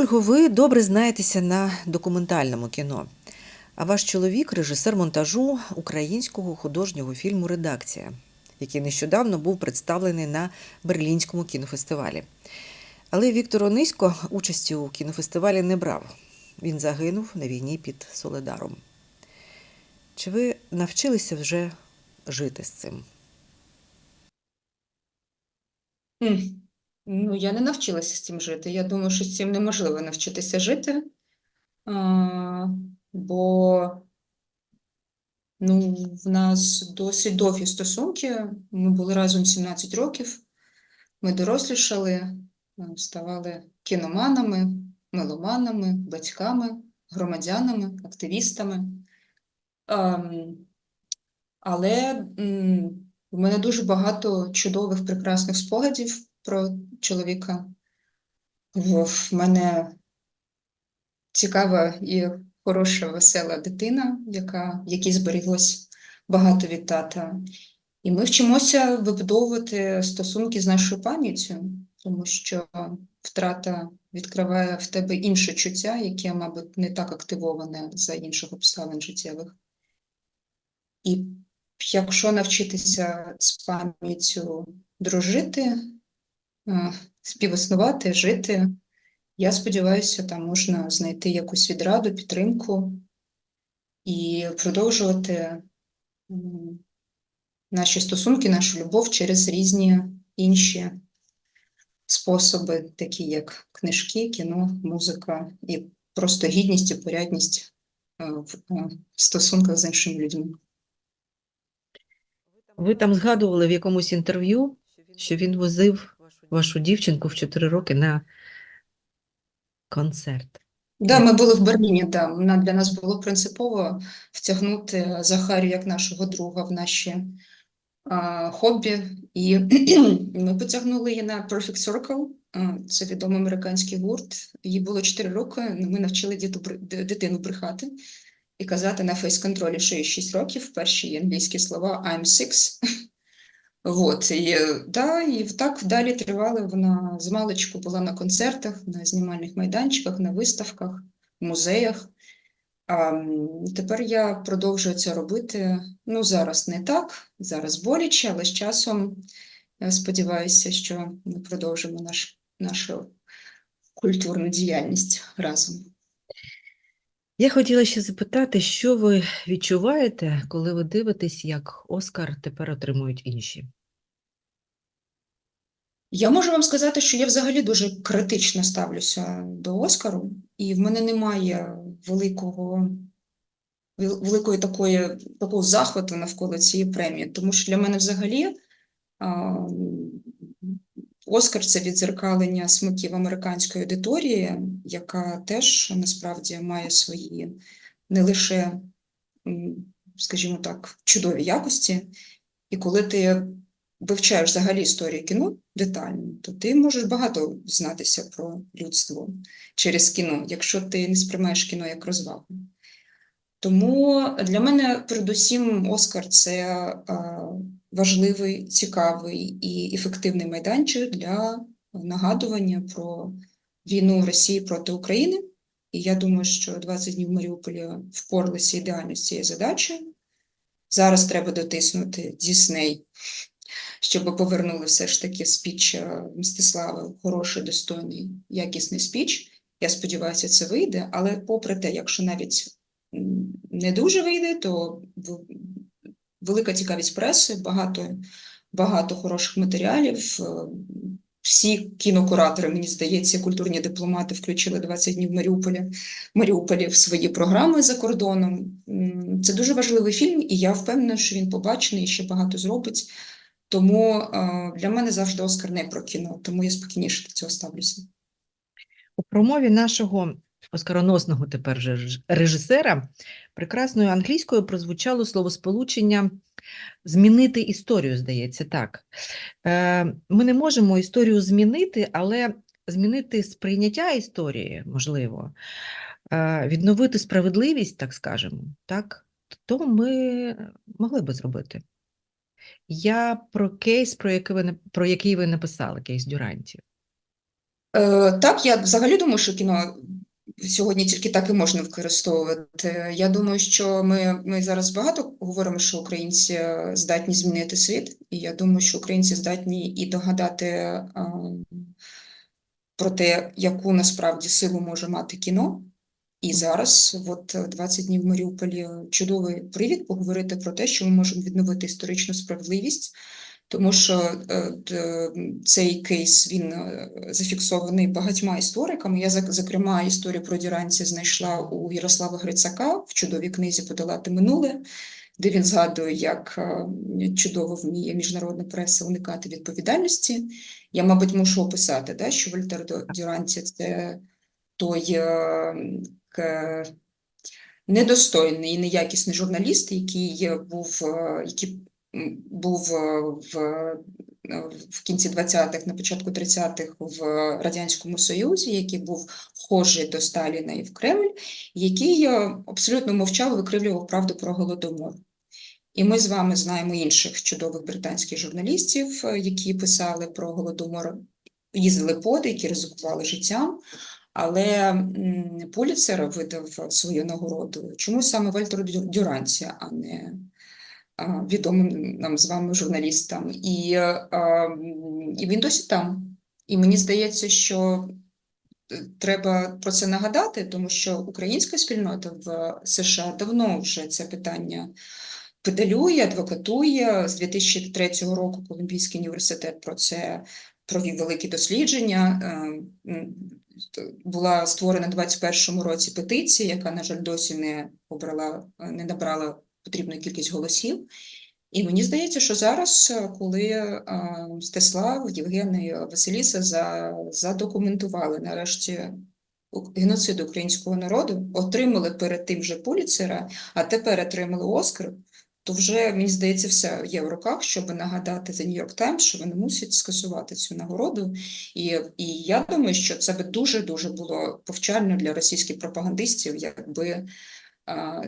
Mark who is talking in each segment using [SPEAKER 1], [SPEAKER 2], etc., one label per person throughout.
[SPEAKER 1] Ольго, ви добре знаєтеся на документальному кіно. А ваш чоловік режисер монтажу українського художнього фільму Редакція, який нещодавно був представлений на Берлінському кінофестивалі. Але Віктор Онисько участі у кінофестивалі не брав. Він загинув на війні під Соледаром. Чи ви навчилися вже жити з цим?
[SPEAKER 2] Ну, я не навчилася з цим жити. Я думаю, що з цим неможливо навчитися жити, а, бо ну, в нас досить довгі стосунки. Ми були разом 17 років, ми дорослішали, ставали кіноманами, меломанами, батьками, громадянами, активістами. Ам, Але м, в мене дуже багато чудових, прекрасних спогадів про чоловіка. В в мене цікава і хороша, весела дитина, яка, якій зберіглось багато від тата. І ми вчимося вибудовувати стосунки з нашою пам'яттю, тому що втрата відкриває в тебе інше чуття, яке, мабуть, не так активоване за інших обставин життєвих. І якщо навчитися з пам'яттю дружити, співіснувати, жити, я сподіваюся, там можна знайти якусь відраду, підтримку і продовжувати наші стосунки, нашу любов через різні інші способи, такі як книжки, кіно, музика і просто гідність і порядність в стосунках з іншими людьми.
[SPEAKER 1] Ви там згадували в якомусь інтерв'ю, що він возив вашу дівчинку в 4 роки на концерт.
[SPEAKER 2] Да, ми були в Берліні, да. Для нас було принципово втягнути Захарію як нашого друга в наші а, хобі. І ми потягнули її на Perfect Circle. Це відомий американський гурт. Їй було 4 роки. Ми навчили діту, дитину брехати і казати на фейс-контролі, що їй 6 років. Перші англійські слова I'm six. Вот, і, е, да, і так далі тривали. Вона з маличку була на концертах, на знімальних майданчиках, на виставках, музеях. А тепер я продовжую це робити. Ну, зараз не так, зараз боляче, але з часом я сподіваюся, що ми продовжимо наш, нашу культурну діяльність разом.
[SPEAKER 1] Я хотіла ще запитати, що ви відчуваєте, коли ви дивитесь, як Оскар тепер отримують інші?
[SPEAKER 2] Я можу вам сказати, що я взагалі дуже критично ставлюся до Оскару, і в мене немає великого, великої такої, такого захвату навколо цієї премії, тому що для мене взагалі Оскар це відзеркалення смаків американської аудиторії, яка теж насправді має свої не лише, скажімо так, чудові якості. І коли ти вивчаєш взагалі історію кіно детально, то ти можеш багато дізнатися про людство через кіно, якщо ти не сприймаєш кіно як розвагу. Тому для мене передусім Оскар це важливий, цікавий і ефективний майданчик для нагадування про війну Росії проти України. І я думаю, що 20 днів в Маріуполі впоралися ідеально з цією задачею. Зараз треба дотиснути Дісней, щоб повернули все ж таки спіч е, Мстислава, хороший, достойний, якісний спіч. Я сподіваюся, це вийде, але попри те, якщо навіть не дуже вийде, то велика цікавість преси, багато, багато хороших матеріалів. е, Всі кінокуратори, мені здається, культурні дипломати включили 20 днів в Маріуполі, Маріуполі в свої програми за кордоном. Це дуже важливий фільм, і я впевнена, що він побачений і ще багато зробить. Тому е, для мене завжди Оскар не про кіно, тому я спокійніше до цього ставлюся.
[SPEAKER 1] У промові нашого оскароносного тепер вже режисера прекрасною англійською прозвучало словосполучення змінити історію, здається, так. Е, Ми не можемо історію змінити, але змінити сприйняття історії, можливо, е, відновити справедливість, так скажемо, так, то ми могли би зробити. Я про кейс, про який ви, про який ви написали, кейс Дюрантів.
[SPEAKER 2] Е, Так, я взагалі думаю, що кіно сьогодні тільки так і можна використовувати. Я думаю, що ми, ми зараз багато говоримо, що українці е, здатні змінити світ, і я думаю, що українці здатні і догадати е, про те, яку насправді силу може мати кіно. І зараз, от е, 20 днів в Маріуполі, чудовий привід поговорити про те, що ми можемо відновити історичну справедливість, тому що е, цей кейс він е, зафіксований багатьма істориками. Я, зокрема, історію про Діранці знайшла у Ярослава Грицака в чудовій книзі Подолати минуле, де він згадує, як е, чудово вміє міжнародна преса уникати відповідальності. Я, мабуть, мушу описати, да, що Вольтер Дюранті це той е, недостойний і неякісний журналіст, який е, був, е, який був е, в, е, в кінці 20-х, на початку 30-х в Радянському Союзі, який був вхожий до Сталіна і в Кремль, який е, абсолютно мовчав викривлював правду про Голодомор. І ми з вами знаємо інших чудових британських журналістів, які писали про Голодомор, їздили поди, які ризикували життям. Але м, Пуліцер видав свою нагороду чому саме Вальтеру Дю- Дюранці, а не відомим нам з вами журналістам. І, е, а, м, і він досі там. І мені здається, що е, треба про це нагадати, тому що українська спільнота в США давно вже це питання педалює, адвокатує. З 2003 року Колумбійський університет про це провів великі дослідження. Е, м, т- Була створена в 2021 році петиція, яка, на жаль, досі не обрала, е, не набрала потрібну кількість голосів. І мені здається, що зараз, е, коли е, Стеслав, Євген і Василіса за, задокументували нарешті геноцид українського народу, отримали перед тим же Пуліцера, а тепер отримали Оскар, то вже, мені здається, все є в руках, щоб нагадати The New York Times, що вони мусять скасувати цю нагороду. І, і я думаю, що це би дуже-дуже було повчально для російських пропагандистів, якби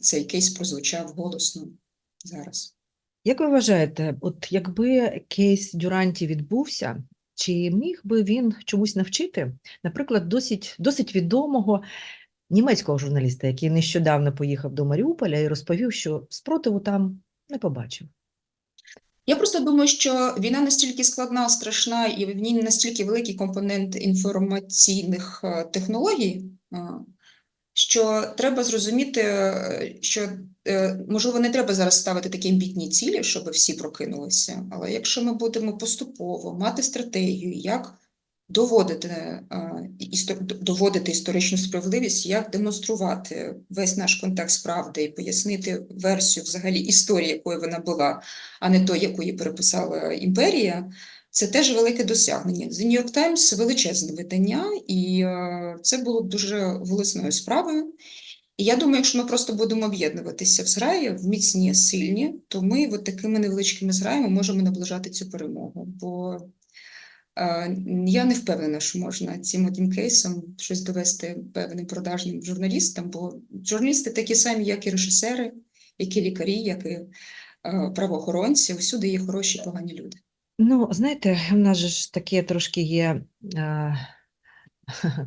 [SPEAKER 2] цей кейс прозвучав голосно зараз.
[SPEAKER 1] Як ви вважаєте, от якби кейс Дюранті відбувся, чи міг би він чомусь навчити, наприклад, досить, досить відомого німецького журналіста, який нещодавно поїхав до Маріуполя і розповів, що спротиву там не побачив?
[SPEAKER 2] Я просто думаю, що війна настільки складна, страшна, і в ній настільки великий компонент інформаційних е, технологій, е, що треба зрозуміти, що е, можливо не треба зараз ставити такі амбітні цілі, щоб всі прокинулися. Але якщо ми будемо поступово мати стратегію, як доводити, е, доводити історичну справедливість, як демонструвати весь наш контекст правди і пояснити версію взагалі історії, якою вона була, а не той, яку її переписала імперія. Це теж велике досягнення. The New York Times – величезне видання, і е, це було б дуже голосною справою. І я думаю, якщо ми просто будемо об'єднуватися в зграї, в міцні, сильні, то ми от такими невеличкими зграями можемо наближати цю перемогу. Бо е, я не впевнена, що можна цим одним кейсом щось довести певним продажним журналістам, бо журналісти такі самі, як і режисери, як і лікарі, як і е, правоохоронці. Всюди є хороші погані люди.
[SPEAKER 1] Ну, знаєте, в нас ж таке трошки є е,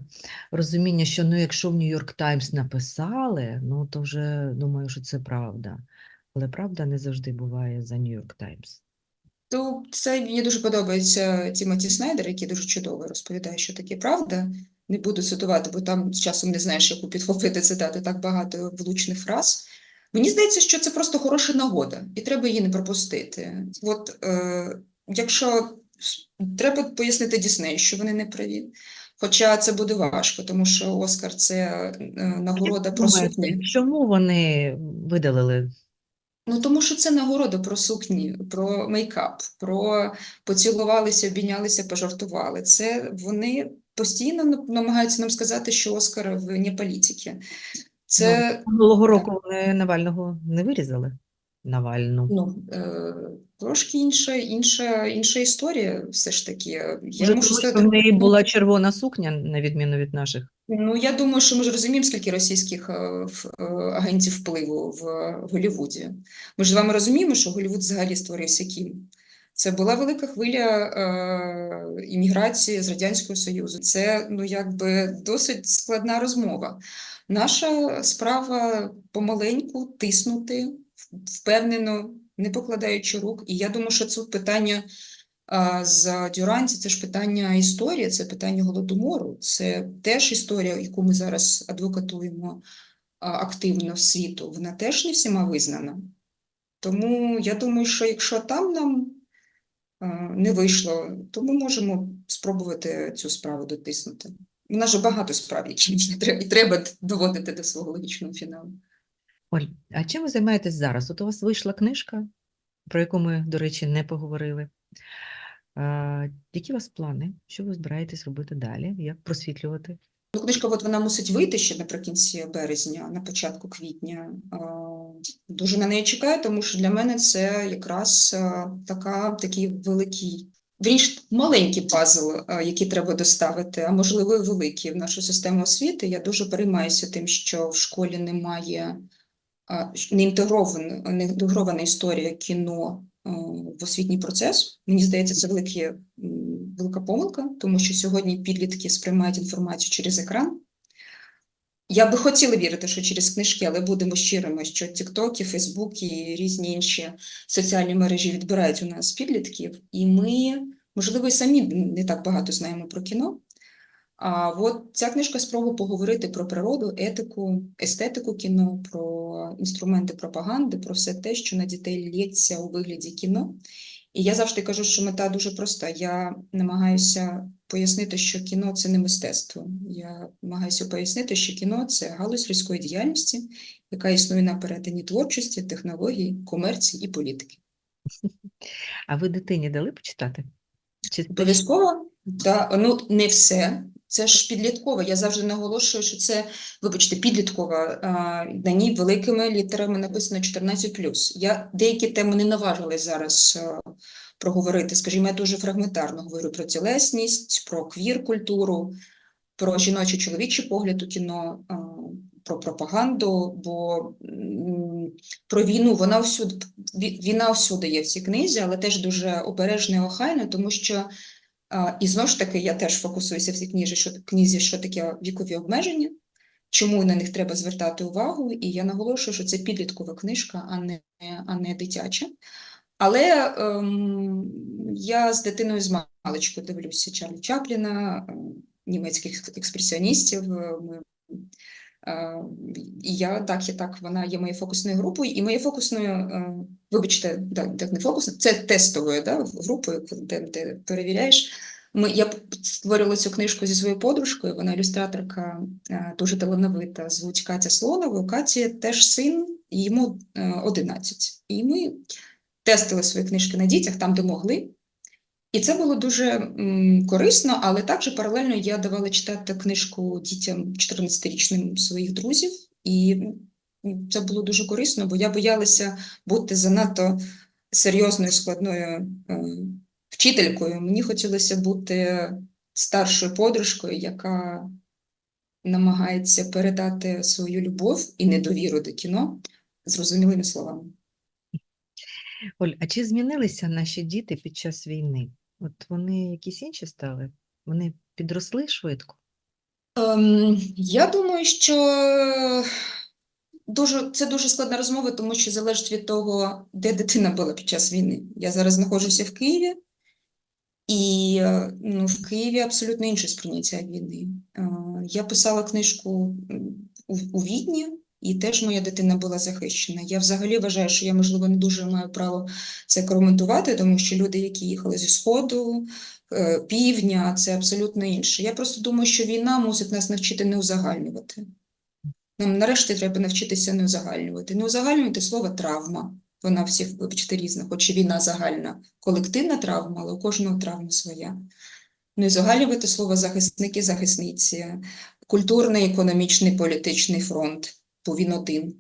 [SPEAKER 1] розуміння, що ну, якщо в Нью-Йорк Таймс написали, ну то вже думаю, що це правда. Але правда не завжди буває за Нью-Йорк Таймс.
[SPEAKER 2] То це мені дуже подобається Тімоті Снайдер, який дуже чудово розповідає, що таке правда. Не буду цитувати, бо там з часом не знаєш, яку підхопити цитати, так багато влучних фраз. Мені здається, що це просто хороша нагода, і треба її не пропустити. От е, якщо треба пояснити Дісней, що вони не праві. Хоча це буде важко, тому що Оскар це е, нагорода про сукні.
[SPEAKER 1] Чому вони видалили?
[SPEAKER 2] Ну, тому що це нагорода про сукні, про мейкап, про поцілувалися, обійнялися, пожартували. Це вони постійно нам- намагаються нам сказати, що Оскар вне політики. Це
[SPEAKER 1] Минулого року вони Навального не вирізали? Навальну.
[SPEAKER 2] ну, е, трошки інша, інша, інша історія, все ж таки. Я
[SPEAKER 1] Може,
[SPEAKER 2] можу сказати,
[SPEAKER 1] в неї була червона сукня, на відміну від наших.
[SPEAKER 2] Ну, я думаю, що ми ж розуміємо, скільки російських е, е, агентів впливу в Голлівуді. Ми ж з вами розуміємо, що Голлівуд взагалі створився ким? Це була велика хвиля е, імміграції з Радянського Союзу. Це ну якби досить складна розмова. Наша справа помаленьку тиснути, впевнено, не покладаючи рук. І я думаю, що це питання з Дюранті, це ж питання історії, це питання голодомору. Це теж історія, яку ми зараз адвокатуємо активно в світу. Вона теж не всіма визнана. Тому я думаю, що якщо там нам не вийшло, то ми можемо спробувати цю справу дотиснути. У нас же багато справ, які треба доводити до свого логічного фіналу.
[SPEAKER 1] Оль, а чим ви займаєтесь зараз? От у вас вийшла книжка, про яку ми, до речі, не поговорили. А, які у вас плани? Що ви збираєтесь робити далі? Як просвітлювати?
[SPEAKER 2] Ну, книжка от вона мусить вийти ще наприкінці березня, на початку квітня. Дуже на неї чекаю, тому що для мене це якраз така, такий великий, вірніше, маленький пазл, який треба доставити, а можливо, і великий в нашу систему освіти. Я дуже переймаюся тим, що в школі немає не інтегрована, не інтегрована історія кіно в освітній процес. Мені здається, це великі, велика помилка, тому що сьогодні підлітки сприймають інформацію через екран. Я би хотіла вірити, що через книжки, але будемо щирими, що TikTok, Facebook і різні інші соціальні мережі відбирають у нас підлітків, і ми, можливо, і самі не так багато знаємо про кіно. А от ця книжка спроба поговорити про природу, етику, естетику кіно, про інструменти пропаганди, про все те, що на дітей лється у вигляді кіно. І я завжди кажу, що мета дуже проста. Я намагаюся пояснити, що кіно це не мистецтво. Я намагаюся пояснити, що кіно це галузь людської діяльності, яка існує на перетині творчості, технологій, комерції і політики.
[SPEAKER 1] А ви дитині дали почитати? Чи
[SPEAKER 2] Обов'язково, да, ну не все. Це ж підліткова. Я завжди наголошую, що це, вибачте, підліткова. На ній великими літерами написано 14+. Я деякі теми не наважилась зараз проговорити. Скажімо, я дуже фрагментарно говорю про тілесність, про квір-культуру, про жіночий чоловічий погляд у кіно, про пропаганду, бо про війну вона всюди війна всюди є в цій книзі, але теж дуже обережно і охайно, тому що І знову ж таки, я теж фокусуюся в цій книзі, що книзі, що таке вікові обмеження, чому на них треба звертати увагу, і я наголошую, що це підліткова книжка, а не, а не дитяча. Але ем, я з дитиною з маличку дивлюся Чарлі Чапліна, ем, німецьких експресіоністів. Ми, і я так, і так, вона є моєю фокусною групою, і моєю фокусною, е, вибачте, так не фокусною, це тестовою да, групою, де, де перевіряєш. Ми, я створила цю книжку зі своєю подружкою, вона ілюстраторка е, дуже талановита, звуть Катя Слонова. У Каті теж син, йому е, 11. І ми тестили свої книжки на дітях там, де могли. І це було дуже корисно, але також паралельно я давала читати книжку дітям 14-річним своїх друзів, і це було дуже корисно, бо я боялася бути занадто серйозною, складною е, вчителькою. Мені хотілося бути старшою подружкою, яка намагається передати свою любов і недовіру до кіно зрозумілими словами.
[SPEAKER 1] Оль, а чи змінилися наші діти під час війни? От вони якісь інші стали? Вони підросли швидко?
[SPEAKER 2] Ем, я думаю, що дуже, це дуже складна розмова, тому що залежить від того, де дитина була під час війни. Я зараз знаходжуся в Києві, і е, ну, в Києві абсолютно інше сприйняття війни. Е, Я писала книжку у, у Відні, і теж моя дитина була захищена. Я взагалі вважаю, що я, можливо, не дуже маю право це коментувати, тому що люди, які їхали зі Сходу, е, півдня, це абсолютно інше. Я просто думаю, що війна мусить нас навчити не узагальнювати. Нам нарешті треба навчитися не узагальнювати. Не узагальнювати слово травма. Вона всі, вибачте, різна, хоч і війна загальна, колективна травма, але у кожного травма своя. Не узагальнювати слово захисники, захисниці, культурний, економічний, політичний фронт, бо він один.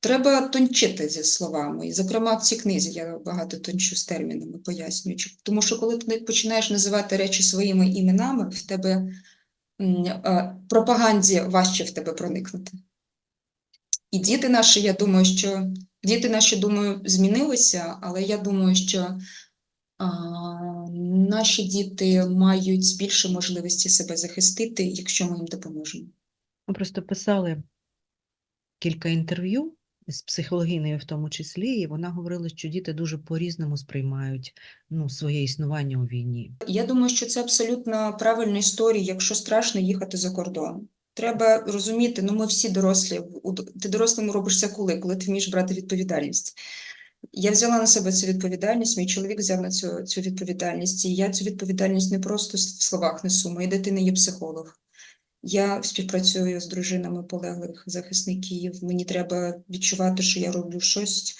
[SPEAKER 2] Треба тончити зі словами. І, зокрема, в цій книзі я багато тончу з термінами, пояснюю. Чому- Тому що коли ти починаєш називати речі своїми іменами, в тебе е, пропаганді важче в тебе проникнути. І діти наші, я думаю, що діти наші, думаю, змінилися, але я думаю, що А, наші діти мають більше можливості себе захистити, якщо ми їм допоможемо.
[SPEAKER 1] Ми просто писали кілька інтерв'ю з психологинею в тому числі, і вона говорила, що діти дуже по-різному сприймають ну, своє існування у війні.
[SPEAKER 2] Я думаю, що це абсолютно правильна історія, якщо страшно їхати за кордон. Треба розуміти, ну ми всі дорослі. Ти дорослим робишся коли, коли ти вмієш брати відповідальність. Я взяла на себе цю відповідальність, мій чоловік взяв на цю, цю відповідальність, і я цю відповідальність не просто в словах несу. Моя дитина є психолог. Я співпрацюю з дружинами полеглих захисників. Мені треба відчувати, що я роблю щось,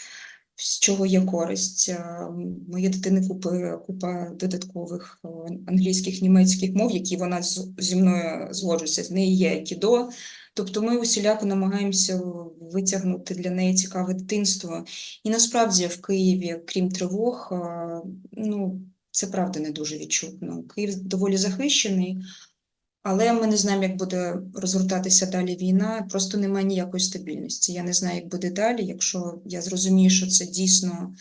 [SPEAKER 2] з чого є користь. А, м, Моя дитини купи купа додаткових о, англійських, німецьких мов, які вона з- зі мною згоджується. В неї є кідо. Тобто ми усіляко намагаємося витягнути для неї цікаве дитинство. І насправді в Києві, крім тривог, ну це правда не дуже відчутно. Київ доволі захищений. Але ми не знаємо, як буде розгортатися далі війна. Просто немає ніякої стабільності. Я не знаю, як буде далі. Якщо я зрозумію, що це дійсно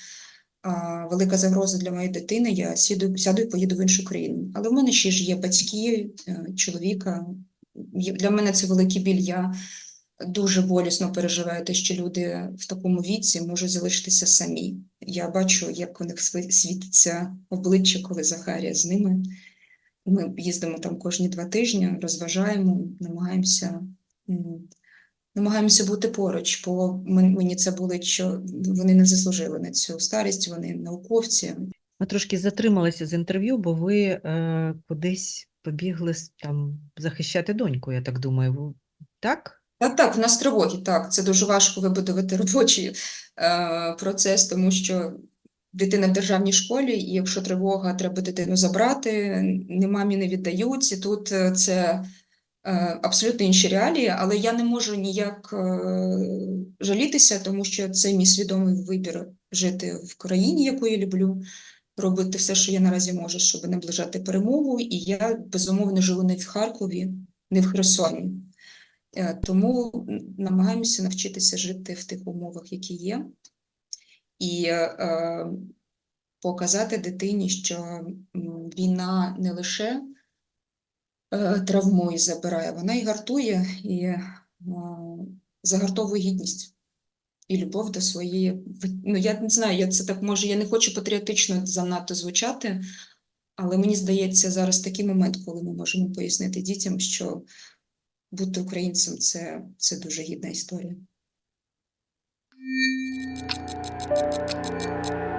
[SPEAKER 2] а, велика загроза для моєї дитини, я сіду, сяду і поїду в іншу країну. Але в мене ще ж є батьки, е, чоловіка. Для мене це великий біль. Я дуже болісно переживаю те, що люди в такому віці можуть залишитися самі. Я бачу, як у них світиться обличчя, коли Захарія з ними. Ми їздимо там кожні два тижні, розважаємо, намагаємося, намагаємося бути поруч, бо мені це болить, що вони не заслужили на цю старість, вони науковці.
[SPEAKER 1] Ми трошки затрималися з інтерв'ю, бо ви е, кудись побігли там захищати доньку, я так думаю. Так?
[SPEAKER 2] Так, так, в нас тривоги, так, це дуже важко вибудувати робочий е, процес, тому що дитина в державній школі, і якщо тривога, треба дитину забрати, мамі не віддають, і тут е, це е, абсолютно інші реалії, але я не можу ніяк е, жалітися, тому що це мій свідомий вибір жити в країні, яку я люблю, робити все, що я наразі можу, щоб наближати перемогу. І я безумовно живу не в Харкові, не в Херсоні. Тому намагаємося навчитися жити в тих умовах, які є, і е, показати дитині, що війна не лише е, травмує, забирає, вона і гартує, і е, загартовує гідність і любов до своєї. Ну, я не знаю, я це так може, я не хочу патріотично занадто звучати, але мені здається, зараз такий момент, коли ми можемо пояснити дітям, що бути українцем це, це дуже гідна історія. Thank you.